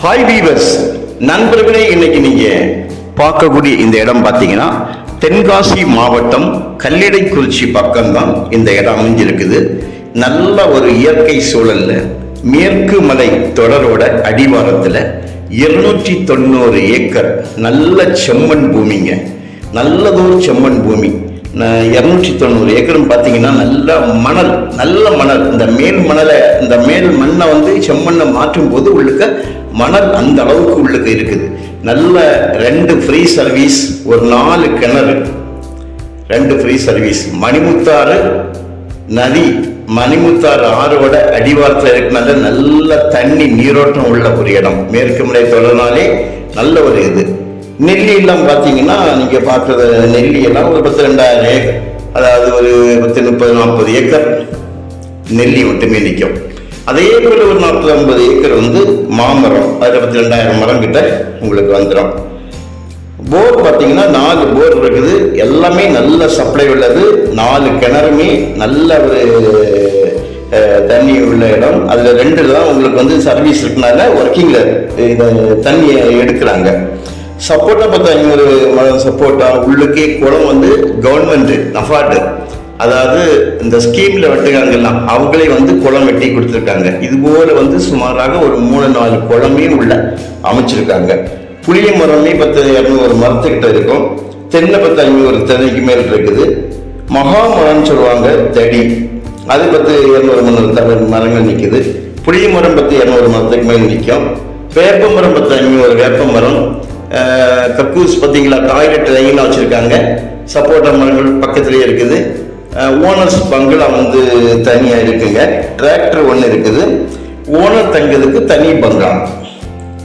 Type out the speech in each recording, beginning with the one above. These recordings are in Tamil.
ஹாய் வீவர்ஸ் நண்பர்களே இன்னைக்கு நீங்க பார்க்கக்கூடிய இந்த இடம் பார்த்தீங்கன்னா தென்காசி மாவட்டம் கல்லிடைக்குறிச்சி பக்கம்தான் இந்த இடம் அமைஞ்சிருக்குது. நல்ல ஒரு இயற்கை சூழல்ல மேற்கு மலை தொடரோட அடிவாரத்தில் இருநூற்றி தொண்ணூறு ஏக்கர் நல்ல செம்மண் பூமிங்க. நல்லதொரு செம்மண் பூமி. இரநூற்றி தொண்ணூறு ஏக்கரும் பார்த்தீங்கன்னா நல்ல மணல் நல்ல மணல். இந்த மேல் மணலை இந்த மேல் மண்ணை வந்து செம்மண்ணை மாற்றும் போது உள்ளுக்க மணல் அந்த அளவுக்கு உள்ளுக்கு இருக்குது. நல்ல ரெண்டு ஃப்ரீ சர்வீஸ் ஒரு நாலு கிணறு. ரெண்டு ஃப்ரீ சர்வீஸ் மணிமுத்தாறு நதி மணிமுத்தாறு ஆறுவோட அடிவாரத்தில் இருக்கனால நல்ல தண்ணி நீரோட்டம் உள்ள ஒரு இடம். மேற்கு முறை தொடர்னாலே நல்ல ஒரு இது. நெல்லி எல்லாம் பார்த்தீங்கன்னா நீங்க பார்க்குறது நெல்லி எல்லாம் ஒரு பத்து ரெண்டாயிரம் ஏக்கர். அதாவது ஒரு பத்து முப்பது நாற்பது ஏக்கர் நெல்லி மட்டுமே நிற்கும். அதே போல ஒரு நாற்பது ஐம்பது ஏக்கர் வந்து மாமரம். அதில் பத்து ரெண்டாயிரம் மரம் கிட்ட உங்களுக்கு வந்துடும். போர் பார்த்தீங்கன்னா நாலு போர் இருக்குது. எல்லாமே நல்ல சப்ளை உள்ளது. நாலு கிணறுமே நல்ல ஒரு தண்ணி உள்ள இடம். அதில் ரெண்டு தான் உங்களுக்கு வந்து சர்வீஸ் இருக்கனால ஒர்க்கிங்கில் இந்த தண்ணியை எடுக்கிறாங்க. சப்போட்டா பார்த்தா இன்னொரு மரம் சப்போட்டா உள்ளுக்கே குளம் வந்து கவர்மெண்ட் நஃபாட்டு அதாவது இந்த ஸ்கீமில் வெட்டுறாங்கல்லாம் அவங்களே வந்து குளம் வெட்டி கொடுத்துருக்காங்க. இதுபோல் வந்து சுமாராக ஒரு மூணு நாலு குளமே உள்ள அமைச்சிருக்காங்க. புளிய மரமே பத்து இரநூறு மரத்துக்கிட்ட இருக்கும். தென்னை பத்து ஐநூறு தென்னைக்கு மேல் இருக்குது. மகா மரம்னு சொல்லுவாங்க தடி. அது பத்து இரநூறு முந்நூறு தவிர மரங்கள் நிற்குது புளிய மரம் பத்து இரநூறு மரத்துக்கு மேல் நிற்கும் வேப்ப மரம் பத்து ஐநூறு வேப்ப மரம். கக்கூஸ் பார்த்தீங்களா? டாய்லெட் லைனாக வச்சுருக்காங்க. சப்போட்டா மரங்கள் பக்கத்துலேயே இருக்குது. ஓனர்ஸ் பங்களா வந்து தனியாக இருக்குங்க. டிராக்டர் ஒன்று இருக்குது. ஓனர் தங்கிறதுக்கு தனி பங்களா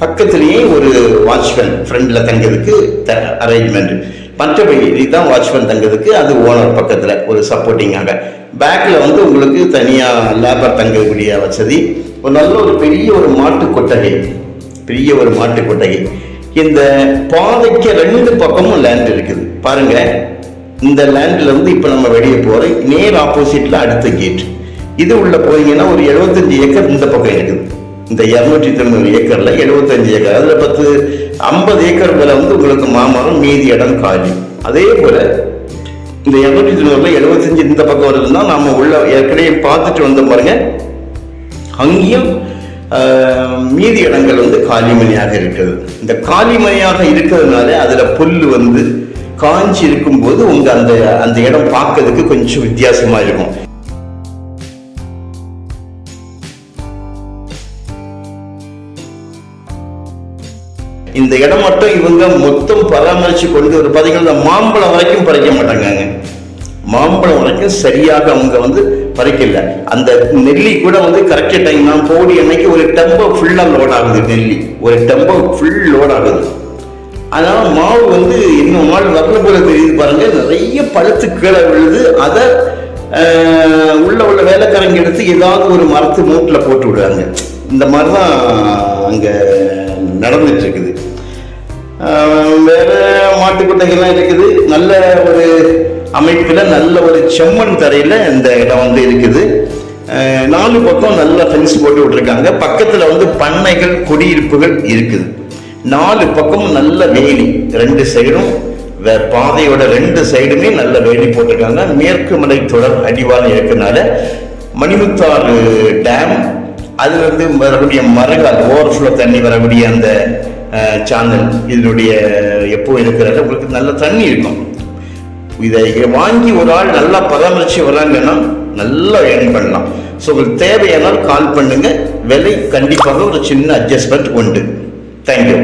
பக்கத்துலேயே ஒரு வாட்ச்மேன் ஃப்ரெண்டில் தங்கிறதுக்கு த அரேஞ்ச்மெண்ட் மற்றபடி இதுதான் வாட்ச்மேன் தங்கிறதுக்கு அது ஓனர் பக்கத்தில் ஒரு சப்போர்ட்டிங்காக பேக்கில் வந்து உங்களுக்கு தனியாக லேபர் தங்கக்கூடிய வசதி. ஒரு நல்ல ஒரு பெரிய ஒரு மாட்டு கொட்டகை பெரிய ஒரு மாட்டு கொட்டகை இந்த பாதைக்கு ரெண்டு பக்கமும் லேண்ட் இருக்குது. பாருங்க இந்த லேண்ட்ல இருந்து இப்போ நம்ம வெளியே போற நேர் ஆப்போசிட்ல அடுத்த கேட் இது உள்ள போறீங்கன்னா ஒரு 75 ஏக்கர் இந்த பக்கம் இருக்குது. இந்த இரநூற்றி தொண்ணூறு ஏக்கர்ல 75 ஏக்கர். அதுல பத்து ஐம்பது ஏக்கர் மேல வந்து உங்களுக்கு மாமரம் மீதி இடம் காலி. அதே போல இந்த இரநூற்றி தொண்ணூறுல 75 இந்த பக்கம் வருதுன்னா நாம உள்ள ஏற்கனவே பார்த்துட்டு வந்தோம் பாருங்க. அங்கேயும் மீதி இடங்கள் வந்து காலிமணியாக இருக்குது. இந்த காலிமணியாக இருக்கிறதுனால அதில் புல் வந்து காஞ்சி இருக்கும்போது உங்கள் அந்த அந்த இடம் பார்க்கறதுக்கு கொஞ்சம் வித்தியாசமா இருக்கும். இந்த இடம் மட்டும் இவங்க மொத்தம் பராமரித்து கொண்டு ஒரு பார்த்தீங்கன்னா மாம்பழம் வரைக்கும் பறிக்க மாட்டாங்க. மாம்பழம் வரைக்கும் சரியாக அவங்க வந்து பறிக்கல அந்த நெல்லி கூட வந்து கரெக்ட் டைம் நான் போடி அன்னைக்கு ஒரு டெம்போ ஃபுல்லா லோட் ஆகுது நெல்லி. ஒரு டெம்போ ஃபுல் லோட் ஆகுது. அதனால மாவு வந்து இன்னும் மாவு வரல போல தெரியுது பாருங்க. நிறைய பழுத்து கீழே விழுது. அதை உள்ள உள்ள வேலைக்காரங்க எடுத்து ஏதாவது ஒரு மரத்து மூட்டில் போட்டு விடுறாங்க. இந்த மாதிரி தான் அங்கே நடந்துட்டு இருக்குது. வேற மாட்டுக்கொட்டைகள்லாம் இருக்குது. நல்ல ஒரு அமைப்பில் நல்ல ஒரு செம்மண் தரையில் இந்த இடம் வந்து இருக்குது. நாலு பக்கம் நல்ல ஃபென்ஸ் போட்டு விட்டுருக்காங்க. பக்கத்தில் வந்து பண்ணைகள் குடியிருப்புகள் இருக்குது. நாலு பக்கமும் நல்ல வேலி. ரெண்டு சைடும் வே- பாதையோட ரெண்டு சைடுமே நல்ல வேலி போட்டிருக்காங்க. மேற்கு மலை தொடர் அடிவாரம் இருக்கனால மணிமுத்தாறு டேம் அதுலேருந்து வரக்கூடிய மரங்கள் ஓவர்ஃப்ளோ தண்ணி வரக்கூடிய அந்த சேனல் இதனுடைய எப்போ இருக்கிறத உங்களுக்கு நல்ல தண்ணி இருக்கும். இதை வாங்கி ஒரு ஆள் நல்லா பராமரிச்சு வராங்கன்னா நல்லா ஏர்ன் பண்ணலாம். ஸோ உங்களுக்கு தேவையானால் கால் பண்ணுங்க. விலை கண்டிப்பாக ஒரு சின்ன அட்ஜஸ்ட்மெண்ட் உண்டு. தேங்க்யூ